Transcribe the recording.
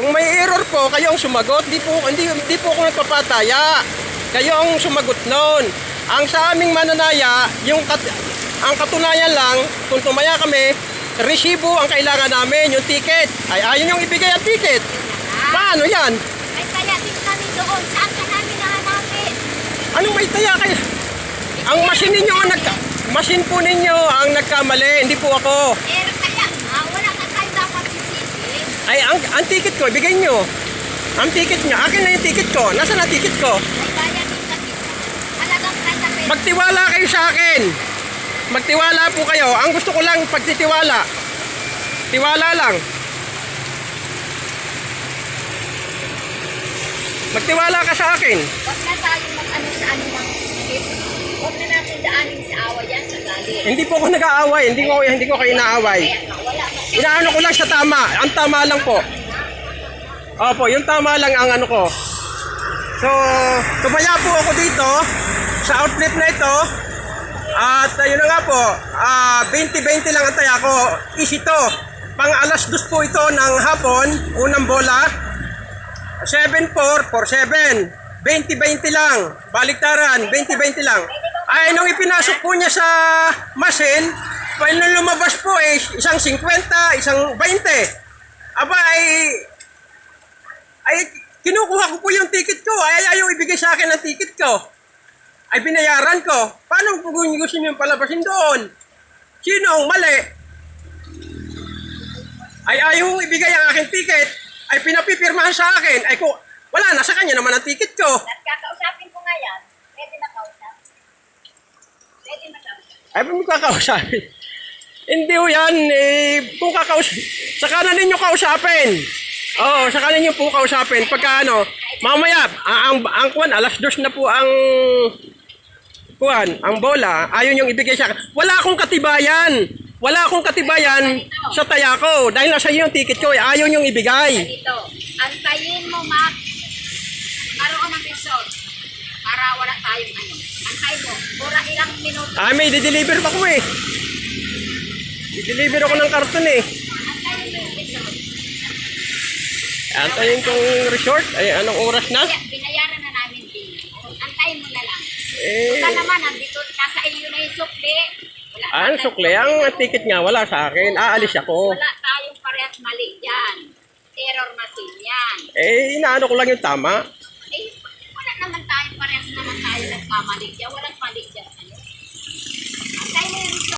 Kung may error po, kayo ang sumagot. Di po, hindi, hindi po ako nagpapataya. Kayo ang sumagot noon. Ang sa aming mananaya, yung kat, ang katunayan lang, kung tumaya kami, resibo ang kailangan namin, yung ticket. Ay, ayun yung ibigay ang ticket. Paano yan? Ay, kaya din kami doon. Saan ka namin nahanapin? Anong may taya kayo? Ang machine ninyo ang nagka... Machine po ninyo ang nagkamali, hindi po ako. Eh, kaya nga, wala ka tayo dapat sisisi. Ay, ang, ticket ko, ibigay nyo. Ang ticket nyo, akin na yung ticket ko. Nasaan ang ticket ko? Magtiwala kayo sa akin. Magtiwala po kayo. Ang gusto ko lang pagtitiwala. Tiwala lang. Magtiwala ka sa akin. Huwag na tayo mag-ano sa ano ng. Huwag na natin daanin sa awa yan sa galit. Hindi po ako nag-aaway. Hindi ko hindi ko kayo inaaway. Inaano ko lang sa tama. Ang tama lang po. Opo, yung tama lang ang ano ko. So, tumaya po ako dito sa outlet na ito. At ayun na nga po, ah 20-20 lang ang taya ko. Easy to. Pang alas dos po ito ng hapon, unang bola. 7-4, 4-7. 20-20 lang. Baliktaran, 20-20 lang. Ay, nung ipinasok po niya sa machine, well, nung lumabas po eh, isang 50, isang 20. Aba, ay, ay, kinukuha ko po yung ticket ko. Ay, ayaw ibigay sa akin ang ticket ko. Ay, binayaran ko. Paano po kung gusto niyo palabasin doon? Sino ang mali? Ay, ayaw ibigay ang aking ticket. Ay, pinapipirmahan sa akin. Ay, ko, wala na sa kanya naman ang ticket ko. At kakausapin ko nga yan. Pwede na kausap. Pwede na kausap. Ay, paano kakausapin? Hindi ho yan. Eh, kung kakaus... Saka na ninyo kausapin. Oo, saka ninyo po kausapin. Pagka ano, mamaya, ang, ang, ang kuwan, alas dos na po ang kuwan, ang bola. Ayaw yung ibigay sa. Wala akong katibayan. Wala akong katibayan sa taya ko. Dahil nasa iyo yung ticket ko, eh, ayaw yung ibigay. Dito, antayin mo, Mac. Karoon ng resort. Para wala tayong ano. Antay mo. Mura ilang minuto. Ah, may di-deliver pa ko eh. Di-deliver ako ng karton eh. Antayin kong resort. Ay, anong oras na? Binayaran na namin din. Antayin mo na lang. Eh, Baka naman, nandito, nasa iyo na yung sukli. Wala Ah, ang sukle, ang ticket nga wala sa akin. Aalis ako. Wala tayong parehas mali dyan. Error machine yan. Eh, inaano ko lang yung tama. Eh, wala naman tayo, parehas naman tayo nagkamali dyan. Walang mali dyan. Ano?